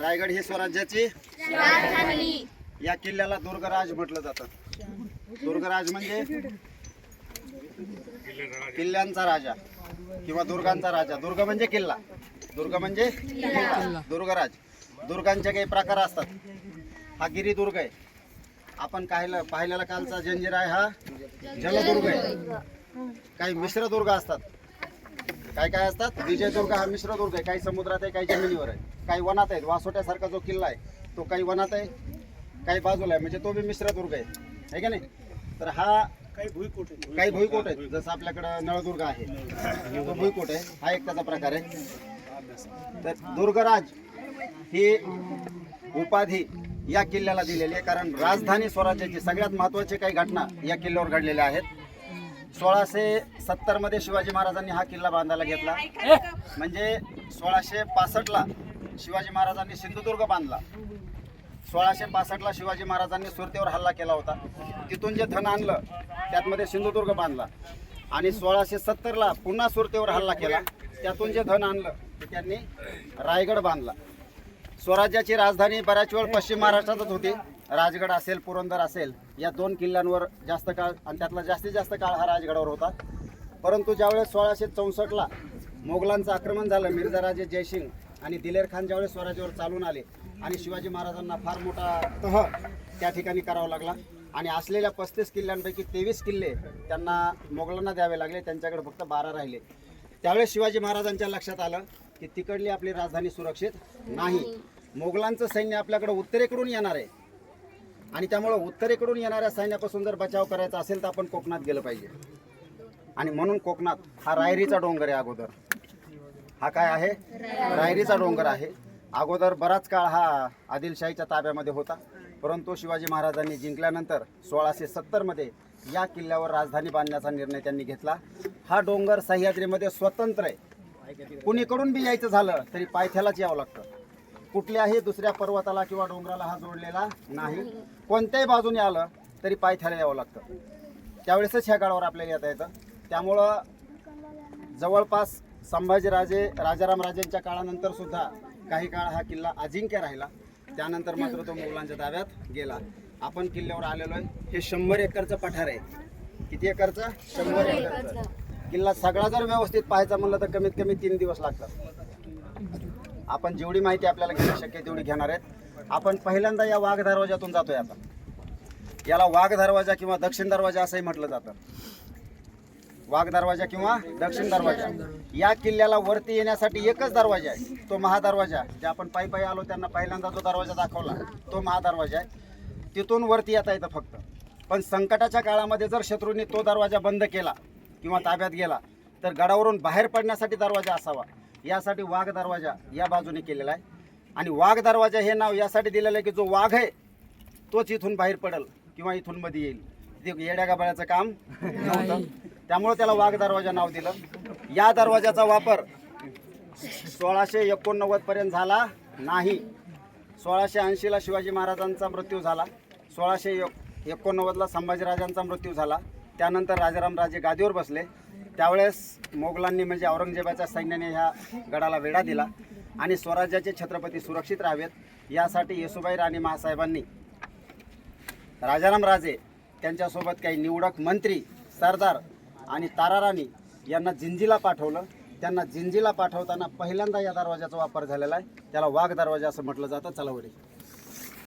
रायगड ही स्वराज्याची या किल्ल्याला दुर्गराज म्हटलं जातं. दुर्गराज म्हणजे किल्ल्यांचा राजा किंवा दुर्गांचा राजा. दुर्ग म्हणजे किल्ला. दुर्ग म्हणजे किल्ला. दुर्गराज. दुर्गांचे काही प्रकार असतात. हा गिरिदुर्ग आहे. आपण पाहिलं पाहिलेला कालचा जंजिरा आहे हा जलदुर्ग आहे. काही मिश्र दुर्ग असतात. काय काय असतात? विजयदुर्ग हा मिश्र दुर्ग आहे. काही समुद्रात आहे काही जमिनीवर आहे. काही वनात आहेत. वासोट्यासारखा जो किल्ला आहे तो काही वनात आहे काही बाजूला आहे. म्हणजे तो बी मिश्र दुर्ग आहे. है का नाही? तर हा काही भुईकोट काही भुईकोट आहेत. जसं आपल्याकडं नळदुर्ग आहे. तो भुईकोट आहे. हा एक त्याचा प्रकार आहे. तर दुर्गराज ही उपाधी या किल्ल्याला दिलेली आहे. कारण राजधानी स्वराज्याची सगळ्यात महत्वाची काही घटना या किल्ल्यावर घडलेल्या आहेत. सोळाशे सत्तरमध्ये शिवाजी महाराजांनी हा किल्ला बांधायला घेतला. म्हणजे सोळाशे पासष्टला शिवाजी महाराजांनी सिंधुदुर्ग बांधला. सोळाशे पासष्टला शिवाजी महाराजांनी सुरतेवर हल्ला केला होता. तिथून जे धन आणलं त्यातमध्ये सिंधुदुर्ग बांधला. आणि सोळाशे सत्तरला पुन्हा सुरतेवर हल्ला केला. त्यातून जे धन आणलं ते त्यांनी रायगड बांधला. स्वराज्याची राजधानी बऱ्याच वेळ पश्चिम महाराष्ट्रातच होती. राजगड असेल पुरंदर असेल या दोन किल्ल्यांवर जास्त काळ आणि त्यातला जास्तीत जास्त काळ हा राजगडावर होता. परंतु ज्यावेळेस सोळाशे चौसष्टला मोगलांचं आक्रमण झालं मिर्झाराजे जयसिंग आणि दिलेर खान ज्यावेळेस स्वराज्यावर चालून आले आणि शिवाजी महाराजांना फार मोठा तह त्या ठिकाणी करावा लागला. आणि असलेल्या पस्तीस किल्ल्यांपैकी तेवीस किल्ले त्यांना मोगलांना द्यावे लागले त्यांच्याकडे फक्त बारा राहिले. त्यावेळेस शिवाजी महाराजांच्या लक्षात आलं की तिकडली आपली राजधानी सुरक्षित नाही. मोगलांचं सैन्य आपल्याकडे उत्तरेकडून येणार आहे. आणि त्यामुळं उत्तरेकडून येणाऱ्या सैन्यापासून जर बचाव करायचा असेल तर आपण कोकणात गेलं पाहिजे. आणि म्हणून कोकणात हा रायरीचा डोंगर आहे अगोदर. हा काय आहे? रायरीचा डोंगर आहे. अगोदर बराच काळ हा आदिलशाहीच्या ताब्यामध्ये होता. परंतु शिवाजी महाराजांनी जिंकल्यानंतर सोळाशे सत्तरमध्ये या किल्ल्यावर राजधानी बांधण्याचा निर्णय त्यांनी घेतला. हा डोंगर सह्याद्रीमध्ये स्वतंत्र आहे. कुणीकडून बी यायचं झालं तरी पायथ्यालाच यावं लागतं. कुठल्याही दुसऱ्या पर्वताला किंवा डोंगराला हा जोडलेला नाही. कोणत्याही बाजूने आलं तरी पायथ्याला यावं लागतं. त्यावेळेसच ह्या गाडावर आपल्याला येता येतं. त्यामुळं जवळपास संभाजीराजे राजाराम राजेंच्या काळानंतर सुद्धा काही काळ हा किल्ला अजिंक्य राहिला. त्यानंतर मात्र तो मुघलांच्या ताब्यात गेला. आपण किल्ल्यावर आलेलो आहे. हे शंभर एकरचं पठार आहे. किती एकरचं? शंभर एकरचं. किल्ला सगळा जर व्यवस्थित पाहायचा म्हणलं तर कमीत कमी तीन दिवस लागतात. आपण जेवढी माहिती आपल्याला घेणं शक्य तेवढी घेणार आहेत. आपण पहिल्यांदा या वाघ दरवाजातून जातोय आता. याला वाघ दरवाजा किंवा दक्षिण दरवाजा असंही म्हटलं जातं. वाघ दरवाजा किंवा दक्षिण दरवाजा. या किल्ल्याला वरती येण्यासाठी एकच दरवाजा आहे. तो महादरवाजा जे आपण पायी पायी आलो त्यांना पहिल्यांदा जो दरवाजा दाखवला तो महादरवाजा आहे. तिथून वरती येता येतं फक्त. पण संकटाच्या काळामध्ये जर शत्रूंनी तो दरवाजा बंद केला किंवा ताब्यात गेला तर गडावरून बाहेर पडण्यासाठी दरवाजा असावा. यासाठी वाघ दरवाजा या बाजूने केलेला आहे. आणि वाघ दरवाजा हे नाव यासाठी दिलेलं आहे की जो वाघ आहे तोच इथून बाहेर पडेल किंवा इथून मध्ये येईल. ते येड्या गाबाळ्याचं काम नव्हतं. त्यामुळे त्याला वाघ दरवाजा नाव दिलं. या दरवाजाचा वापर सोळाशे एकोणनव्वद पर्यंत झाला नाही. सोळाशे ऐंशीला शिवाजी महाराजांचा मृत्यू झाला. सोळाशे एक एकोणनव्वदला संभाजीराजांचा मृत्यू झाला. त्यानंतर राजाराम राजे गादीवर बसले. त्यावेळेस मोगलांनी म्हणजे औरंगजेबाच्या सैन्याने ह्या गडाला वेढा दिला आणि स्वराज्याचे छत्रपती सुरक्षित राहावेत यासाठी येसुबाई राणी महासाहेबांनी राजाराम राजे त्यांच्यासोबत काही निवडक मंत्री सरदार आणि ताराराणी यांना जिंजीला पाठवलं. त्यांना जिंजीला पाठवताना पहिल्यांदा या दरवाजाचा वापर झालेला आहे. त्याला वाघ दरवाजा असं म्हटलं जातं. चलावडी